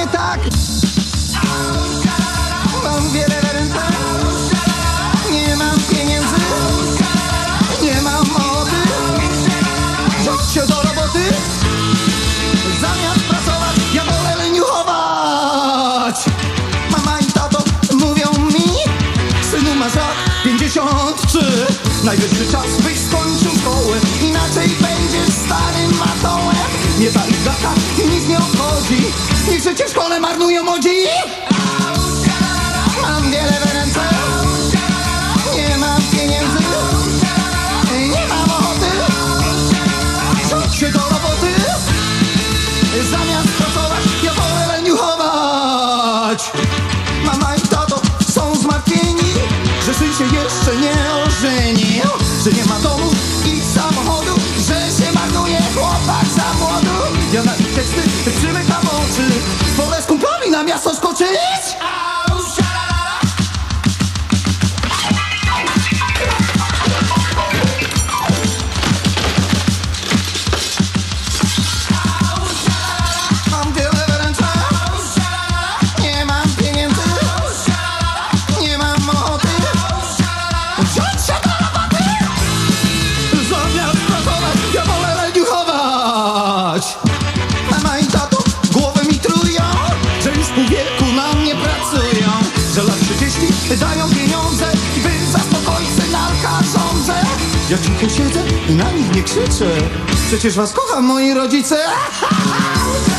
не так. W szkole marnują młodzi. Mam wiele w ręce Nie mam pieniędzy. Nie mam ochoty. Rzuć się do roboty. Zamiast pracować ja wolę leniuchować. Mama i tato są zmartwieni Że syn się jeszcze nie Ja cicho siedzę i na nich nie krzyczę. Przecież was kocham moi rodzice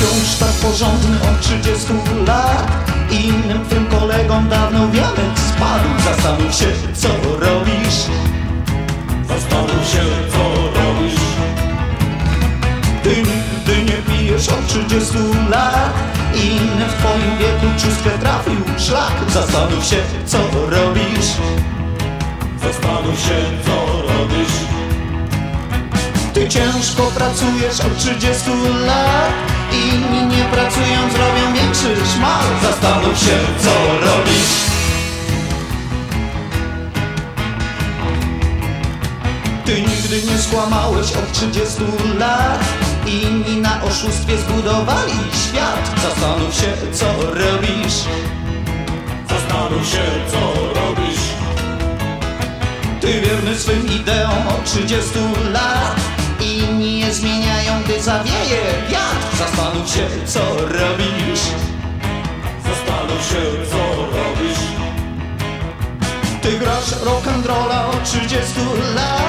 wciąż tak porządny od 30 lat. Innym twym kolegom dawno wianek spadł. Zastanów się, co robisz. Zastanów się, co robisz. Ty nigdy nie pijesz od 30 lat Inny w twoim wieku czystkę trafił szlak. Zastanów się, co robisz. Zastanów się, co robisz. Ty ciężko pracujesz od 30 lat Inni nie pracując robią większy szmal. Zastanów się co robisz. Ty nigdy nie skłamałeś od 30 lat. Inni na oszustwie zbudowali świat. Zastanów się co robisz. Zastanów się co robisz. Ty wierny swym ideom od 30 lat. Inni je zmieniają, gdy zawieje Zastanów się, co robisz. Zastanów się, co robisz. Ty grasz rock'n'rolla od 30 lat